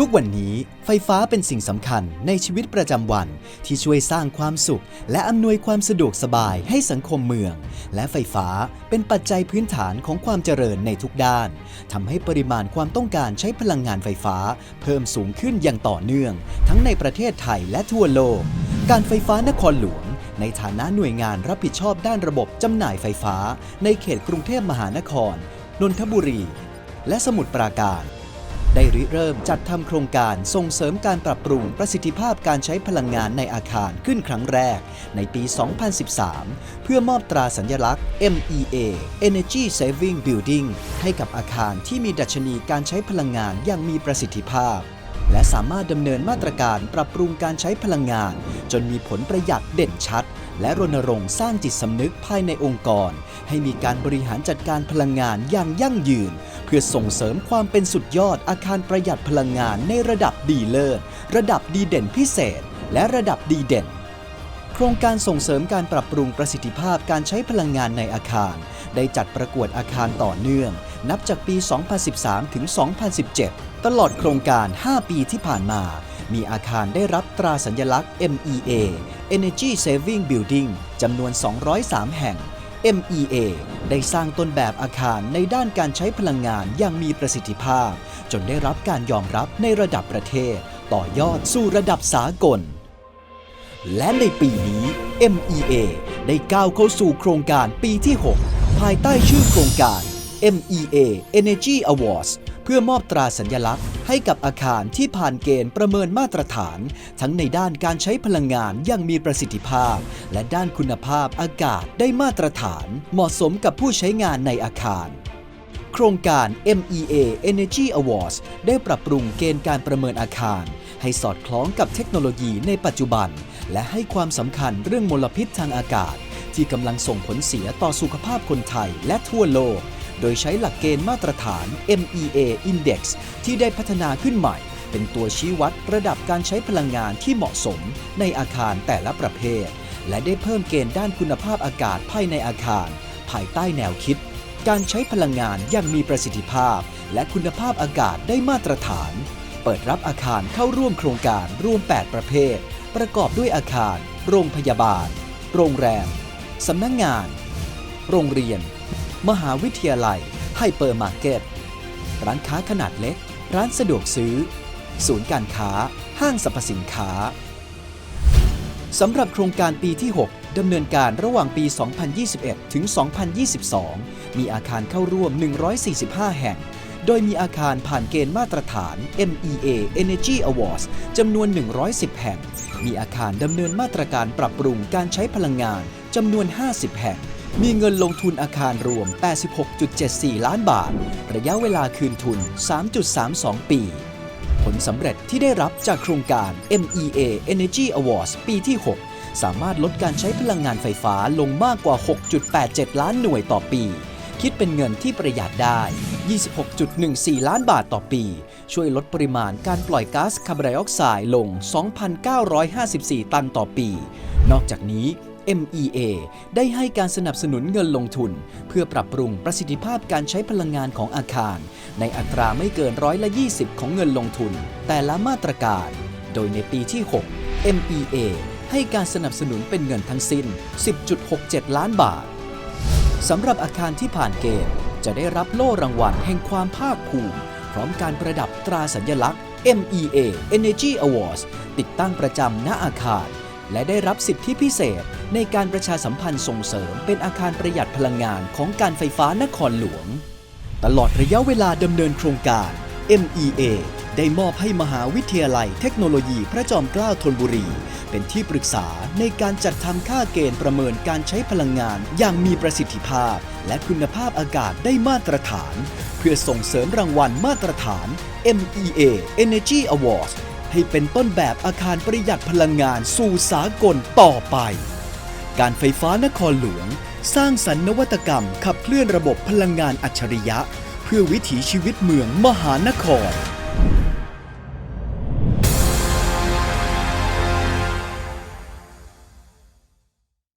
ทุกวันนี้ไฟฟ้าเป็นสิ่งสำคัญในชีวิตประจำวันที่ช่วยสร้างความสุข และอำนวยความสะดวกสบายให้สังคมเมือง และไฟฟ้าเป็นปัจจัยพื้นฐานของความเจริญในทุกด้านทำให้ปริมาณความต้องการใช้พลังงานไฟฟ้า เพิ่มสูงขึ้นอย่างต่อเนื่อง ทั้งในประเทศไทยและทั่วโลก การไฟฟ้านครหลวงในฐานะหน่วยงานรับผิดชอบด้านระบบจำหน่ายไฟฟ้า ในเขตกรุงเทพมหานคร นนทบุรี และสมุทรปราการ ได้ริเริ่มจัดทำโครงการส่งเสริมการปรับปรุงประสิทธิภาพการใช้พลังงานในอาคารขึ้นครั้งแรก ในปี 2013 เพื่อมอบตราสัญลักษณ์ MEA Energy Saving Building ให้กับอาคารที่มีดัชนีการใช้พลังงานอย่างมีประสิทธิภาพ และสามารถดำเนินมาตรการปรับปรุงการใช้พลังงาน จนมีผลประหยัดเด่นชัด และรณรงค์สร้างจิตสำนึกภายในองค์กร ให้มีการบริหารจัดการพลังงานอย่างยั่งยืน เพื่อส่งเสริมความเป็นสุดยอดอาคารประหยัดพลังงานในระดับดีเลิศระดับดีเด่นพิเศษ และระดับดีเด่น โครงการส่งเสริมการปรับปรุงประสิทธิภาพการใช้พลังงานในอาคาร ได้จัดประกวดอาคารต่อเนื่อง นับจากปี 2013 ถึง 2017 ตลอดโครงการ 5 ปีที่ผ่านมา มีอาคารได้รับตราสัญลักษณ์ MEA Energy Saving Building จำนวน 203 แห่ง MEA ได้สร้างต้นแบบอาคารในด้านการใช้พลังงานอย่างมีประสิทธิภาพ จนได้รับการยอมรับในระดับประเทศ ต่อยอดสู่ระดับสากล และในปีนี้ MEA ได้ก้าวเข้าสู่โครงการปีที่ 6 ภายใต้ชื่อโครงการ MEA Energy Awards พื่อมอบตราสัญลักษณ์ ให้กับอาคารที่ผ่านเกณฑ์ประเมินมาตรฐาน ทั้งในด้านการใช้พลังงานอย่างมีประสิทธิภาพ และด้านคุณภาพอากาศได้มาตรฐาน เหมาะสมกับผู้ใช้งานในอาคาร โครงการ MEA Energy Awards ได้ปรับปรุงเกณฑ์การประเมินอาคาร ให้สอดคล้องกับเทคโนโลยีในปัจจุบัน และให้ความสำคัญเรื่องมลพิษทางอากาศ ที่กำลังส่งผลเสียต่อสุขภาพคนไทยและทั่วโลก โดยใช้หลักเกณฑ์มาตรฐาน MEA Index ที่ได้พัฒนาขึ้นใหม่ เป็นตัวชี้วัดระดับการใช้พลังงานที่เหมาะสมในอาคารแต่ละประเภท และได้เพิ่มเกณฑ์ด้านคุณภาพอากาศภายในอาคาร ภายใต้แนวคิด การใช้พลังงานอย่างมีประสิทธิภาพ และคุณภาพอากาศได้มาตรฐาน เปิดรับอาคารเข้าร่วมโครงการรวม 8 ประเภท ประกอบด้วยอาคาร โรงพยาบาล โรงแรมสำนักงงาน โรงเรียน มหาวิทยาลัยไฮเปอร์มาร์เก็ต ร้านค้าขนาดเล็ก ร้านสะดวกซื้อ ศูนย์การค้า ห้างสรรพสินค้า สำหรับโครงการปีที่ 6 ดำเนินการระหว่างปี 2021 ถึง 2022 มีอาคารเข้าร่วม 145 แห่ง โดยมีอาคารผ่านเกณฑ์มาตรฐาน MEA Energy Awards จำนวน 110 แห่ง มีอาคารดำเนินมาตรการปรับปรุงการใช้พลังงานจำนวน 50 แห่ง มีเงินลงทุนอาคารรวม 86.74 ล้านบาท ระยะเวลาคืนทุน 3.32 ปี ผลสำเร็จที่ได้รับจากโครงการ MEA Energy Awards ปีที่ 6 สามารถลดการใช้พลังงานไฟฟ้าลงมากกว่า 6.87 ล้านหน่วยต่อปี คิดเป็นเงินที่ประหยัดได้ 26.14 ล้านบาทต่อปี ช่วยลดปริมาณการปล่อยก๊าซคาร์บอนไดออกไซด์ลง 2,954 ตันต่อปี นอกจากนี้ MEA ได้ให้การสนับสนุนเงินลงทุน เพื่อปรับปรุงประสิทธิภาพการใช้พลังงานของอาคาร ในอัตราไม่เกินร้อยละ20 ของเงินลงทุน แต่ละมาตรการ โดยในปีที่ 6 MEA ให้การสนับสนุนเป็นเงินทั้งสิ้น 10.67 ล้านบาทสำหรับอาคารที่ผ่านเกณฑ์จะได้รับโล่รางวัลแห่งความภาคภูมิ พร้อมการประดับตราสัญลักษณ์ MEA Energy Awards ติดตั้งประจำณอาคาร และได้รับสิทธิพิเศษในการประชาสัมพันธ์ส่งเสริมเป็นอาคารประหยัดพลังงานของการไฟฟ้านครหลวง ตลอดระยะเวลาดำเนินโครงการ MEA ได้มอบให้มหาวิทยาลัยเทคโนโลยีพระจอมเกล้าธนบุรี เป็นที่ปรึกษาในการจัดทำค่าเกณฑ์ประเมินการใช้พลังงานอย่างมีประสิทธิภาพ และคุณภาพอากาศได้มาตรฐาน เพื่อส่งเสริมรางวัลมาตรฐาน MEA Energy Awards ให้เป็นต้นแบบอาคารประหยัดพลังงานสู่สากลต่อไป การไฟฟ้านครหลวง สร้างสรรค์นวัตกรรม ขับเคลื่อนระบบพลังงานอัจฉริยะ เพื่อวิถีชีวิตเมืองมหานคร